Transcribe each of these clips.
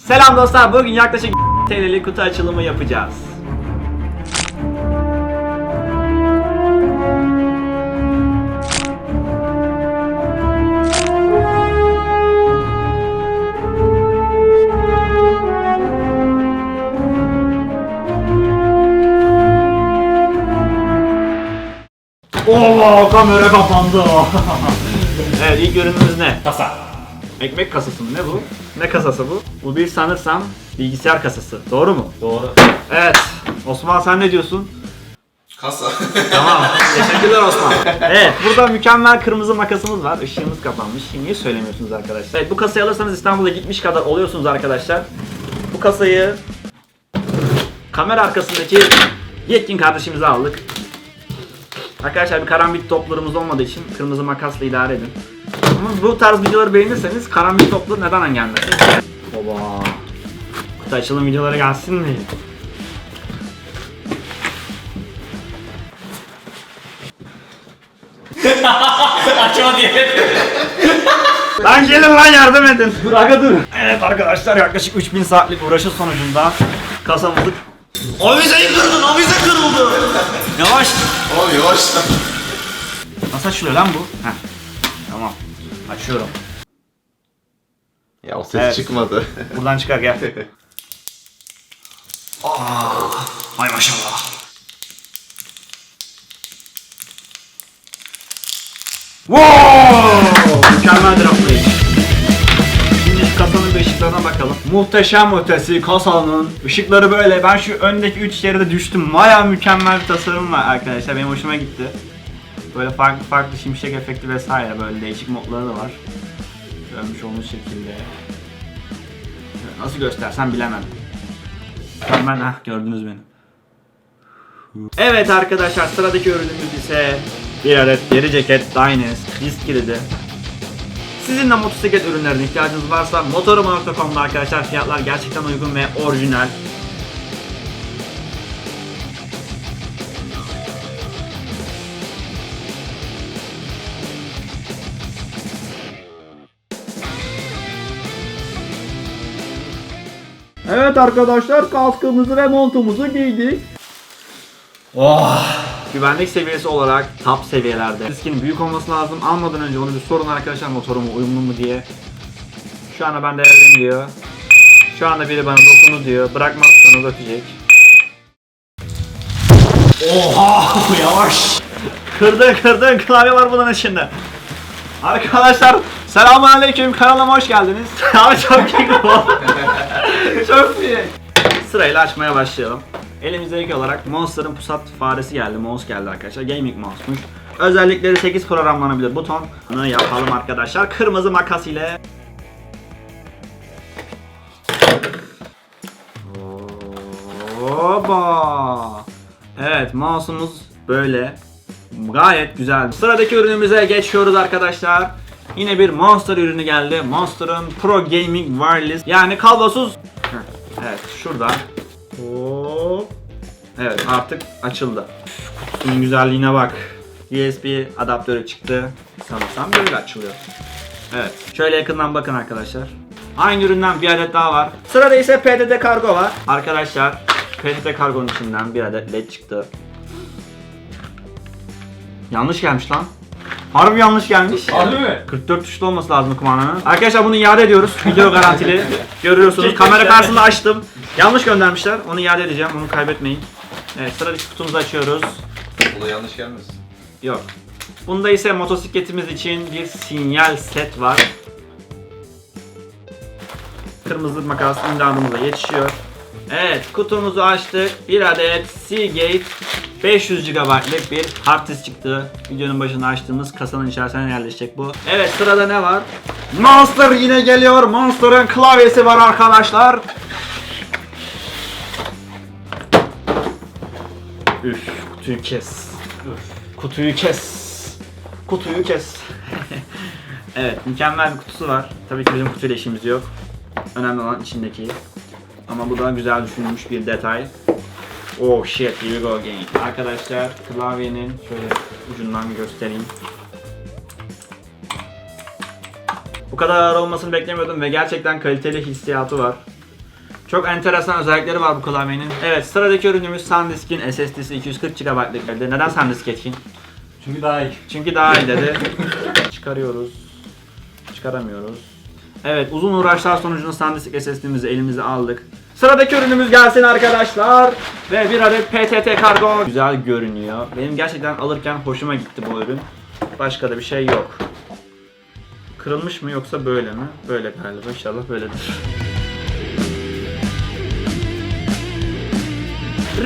Selam dostlar. Bugün yaklaşık TL'lik kutu açılımı yapacağız. Oo kamera kapandı. evet ilk ürünümüz ne? Kasa. Ekmek kasası mı? Ne bu? Ne kasası bu? Bu bir sanırsam bilgisayar kasası. Doğru mu? Doğru. Evet. Osman sen ne diyorsun? Kasa. Tamam. Teşekkürler Osman. Evet. Burada mükemmel kırmızı makasımız var. Işığımız kapanmış. Niye söylemiyorsunuz arkadaşlar? Evet, bu kasayı alırsanız İstanbul'a gitmiş kadar oluyorsunuz arkadaşlar. Bu kasayı kamera arkasındaki yetkin kardeşimize aldık. Arkadaşlar bir karambit toplarımız olmadığı için kırmızı makasla idare edin. Ama bu tarz videoları beğenirseniz karambit toplu neden gelmesin? Oba. Kutu açılım videoları gelsin mi? Açma diye. Lan gelin lan yardım edin. Dur aga dur. Evet arkadaşlar yaklaşık 3000 saatlik uğraşı sonucunda kasamızı... Avizeyi kırdın, avize kırıldı. Yavaş. Oğlum yavaş lan. Nasıl açılıyor lan bu? Heh. Tamam. Açıyorum. Ya o ses Evet. çıkmadı. Buradan çıkar gel. Aa, ay maşallah. Wow! Mükemmel draflayış. Şimdi kasanın bir ışıklarına bakalım. Muhteşem ötesi kasanın ışıkları böyle. Ben şu öndeki üç yere düştüm. Baya mükemmel bir tasarım var arkadaşlar. Benim hoşuma gitti. Böyle farklı farklı şimşek efekti vesaire böyle değişik modları da var. Görmüş olduğunuz şekilde. Nasıl göstersem bilemem. Tamam ben ah gördünüz beni. Evet arkadaşlar sıradaki ürünümüz ise bir adet deri ceket Dynes disk kilidi. Sizin de motosiklet ürünlerine ihtiyacınız varsa motoruma.com'da arkadaşlar fiyatlar gerçekten uygun ve orijinal. Evet arkadaşlar kaskımızı ve montumuzu giydik. Oh. Güvenlik seviyesi olarak top seviyelerde. Diskin büyük olması lazım. Almadan önce onu bir sorun arkadaşlar motoruma uyumlu mu diye. Şu anda ben değerliyim diyor. Şu anda biri bana dokunu diyor. Bırakmazsanız ötecek. Oha yavaş. Kırdın kırdın klavye var bunun içinde. Arkadaşlar selamünaleyküm kanalıma hoş geldiniz. Abi çok iyi çok iyi. Sırayla açmaya başlayalım. Elimizde ilk olarak Monster'ın pusat faresi geldi. Mouse geldi arkadaşlar. Gaming mouse'muş. Özellikleri 8 programlanabilir buton. Bunu yapalım arkadaşlar. Kırmızı makas ile. Oba. Evet mouse'umuz böyle. Gayet güzel. Sıradaki ürünümüze geçiyoruz arkadaşlar. Yine bir Monster ürünü geldi. Monster'ın Pro Gaming Wireless. Yani kablosuz. Evet şurada. Hop. Evet artık açıldı. Üf, Kutusunun güzelliğine bak. USB adaptörü çıktı. Sanırsam böyle açılıyor. Evet. Şöyle yakından bakın arkadaşlar. Aynı üründen bir adet daha var. Sırada ise PDD kargo var. Arkadaşlar PDD kargonun içinden bir adet led çıktı. Yanlış gelmiş lan. Harbi yanlış gelmiş. Harbi mi? 44 tuşlu olması lazım kumandanın. Arkadaşlar bunu iade ediyoruz. Video garantili. Görüyorsunuz. Kamera karşısında açtım. Yanlış göndermişler. Onu iade edeceğim. Onu kaybetmeyin. Evet sıradaki kutumuzu açıyoruz. Bu da yanlış gelmesin. Yok. Bunda ise motosikletimiz için bir sinyal set var. Kırmızı makas imdadımıza yetişiyor. Evet kutumuzu açtık. Bir adet Seagate 500 GB'lık bir hard disk çıktı. Videonun başında açtığımız kasanın içerisine yerleşecek bu. Evet sırada ne var? Monster yine geliyor. Monster'ın klavyesi var arkadaşlar. Üf kutuyu kes. Üf, kutuyu kes. Kutuyu kes. evet mükemmel bir kutusu var. Tabii ki bizim kutuyla işimiz yok. Önemli olan içindeki. Ama bu da güzel düşünülmüş bir detay. Oh shit, here we go again. Arkadaşlar klavyenin şöyle ucundan göstereyim. Bu kadar ağır olmasını beklemiyordum ve gerçekten kaliteli hissiyatı var. Çok enteresan özellikleri var bu klavyenin. Evet sıradaki ürünümüz SanDisk'in SSD'si 240 GB'lık geldi. Neden SanDisk etkin? Çünkü daha iyi. Çünkü daha iyi dedi. Çıkarıyoruz. Çıkaramıyoruz. Evet uzun uğraşlar sonucunda SanDisk SSD'mizi elimize aldık. Sıradaki ürünümüz gelsin arkadaşlar. Ve bir adet PTT kargo. Güzel görünüyor. Benim gerçekten alırken hoşuma gitti bu ürün. Başka da bir şey yok. Kırılmış mı yoksa böyle mi? Böyle galiba. İnşallah böyledir.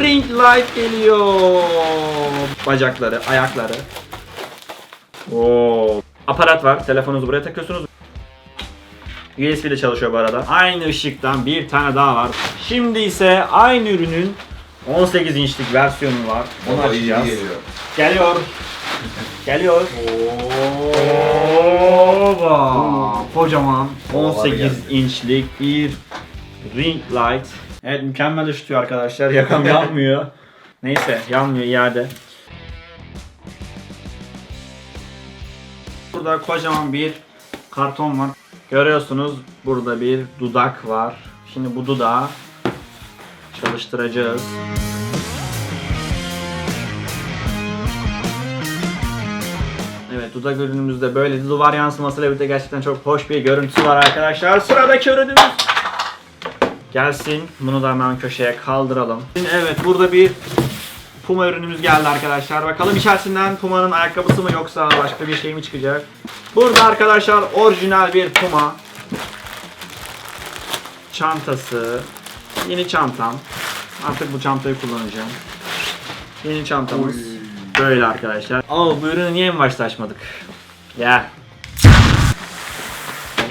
Ring light geliyor. Bacakları, ayakları. Oo. Aparat var. Telefonunuzu buraya takıyorsunuz. USB ile çalışıyor bu arada. Aynı ışıktan bir tane daha var. Şimdi ise aynı ürünün 18 inçlik versiyonu var. Onu Baba iyi açacağız. geliyor. Geliyor. Geliyor. Oba. Kocaman Babalar 18 geldi. inçlik bir ring light. Evet mükemmel ışıtıyor arkadaşlar. Yakam yanmıyor. Neyse yanmıyor iade. Burada kocaman bir karton var. Görüyorsunuz burada bir dudak var. Şimdi bu dudağı çalıştıracağız. Evet dudak ürünümüzde böyle duvar yansımasıyla birlikte gerçekten çok hoş bir görüntüsü var arkadaşlar. Sıradaki ürünümüz gelsin. Bunu da hemen köşeye kaldıralım. Şimdi Evet burada bir Puma ürünümüz geldi arkadaşlar. Bakalım içerisinden Puma'nın ayakkabısı mı yoksa başka bir şey mi çıkacak? Burada arkadaşlar orijinal bir Puma çantası. Yeni çantam. Artık bu çantayı kullanacağım. Yeni çantamız. Böyle arkadaşlar. Aa bu ürünü niye en başta açmadık? Gel.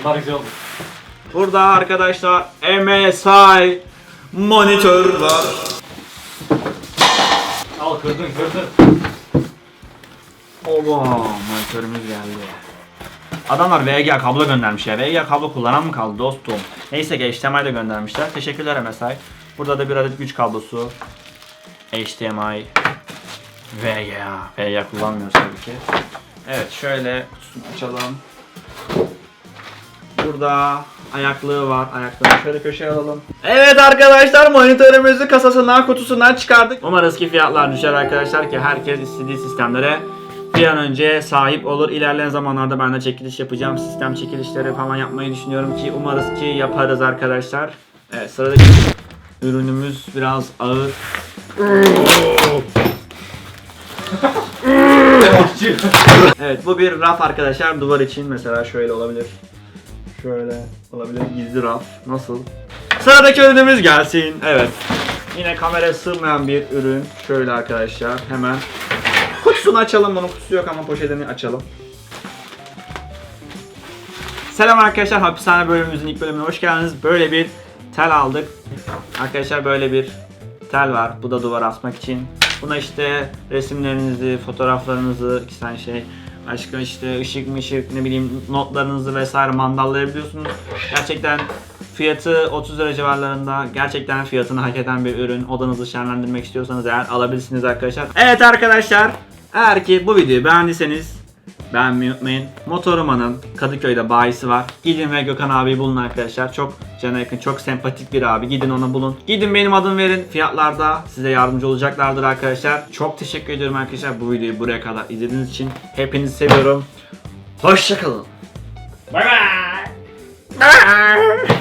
Onlar güzel oldu. Burada arkadaşlar MSI monitör var. Kırdın kırdın. Oba monitörümüz geldi. Adamlar VGA kablo göndermiş ya. VGA kablo kullanan mı kaldı dostum? Neyse ki HDMI de göndermişler. Teşekkürler MSI. Burada da bir adet güç kablosu. HDMI. VGA. VGA kullanmıyoruz tabii ki. Evet şöyle kutusunu açalım. Burada ayaklığı var. Ayaklığını şöyle köşeye alalım. Evet arkadaşlar monitörümüzü kasasından kutusundan çıkardık. Umarız ki fiyatlar düşer arkadaşlar ki herkes istediği sistemlere bir an önce sahip olur. İlerleyen zamanlarda ben de çekiliş yapacağım. Sistem çekilişleri falan yapmayı düşünüyorum ki umarız ki yaparız arkadaşlar. Evet sıradaki ürünümüz biraz ağır. Evet bu bir raf arkadaşlar duvar için mesela şöyle olabilir. Şöyle olabilir gizli raf. Nasıl? Sıradaki ürünümüz gelsin. Evet. Yine kameraya sığmayan bir ürün. Şöyle arkadaşlar hemen kutusunu açalım. Bunun kutusu yok ama poşetini açalım. Selam arkadaşlar. Hapishane bölümümüzün ilk bölümüne hoş geldiniz. Böyle bir tel aldık. Arkadaşlar böyle bir tel var. Bu da duvara asmak için. Buna işte resimlerinizi, fotoğraflarınızı, iki tane şey, başka işte ışık mışık ne bileyim notlarınızı vesaire mandallayabiliyorsunuz. Gerçekten fiyatı 30 lira civarlarında. Gerçekten fiyatını hak eden bir ürün. Odanızı şenlendirmek istiyorsanız eğer alabilirsiniz arkadaşlar. Evet arkadaşlar. Eğer ki bu videoyu beğendiyseniz beğenmeyi unutmayın. Motoruma'nın Kadıköy'de bayisi var. Gidin ve Gökhan abi bulun arkadaşlar. Çok cana yakın, çok sempatik bir abi. Gidin onu bulun. Gidin benim adımı verin. Fiyatlarda size yardımcı olacaklardır arkadaşlar. Çok teşekkür ediyorum arkadaşlar bu videoyu buraya kadar izlediğiniz için. Hepinizi seviyorum. Hoşçakalın. Bay bay. Bye.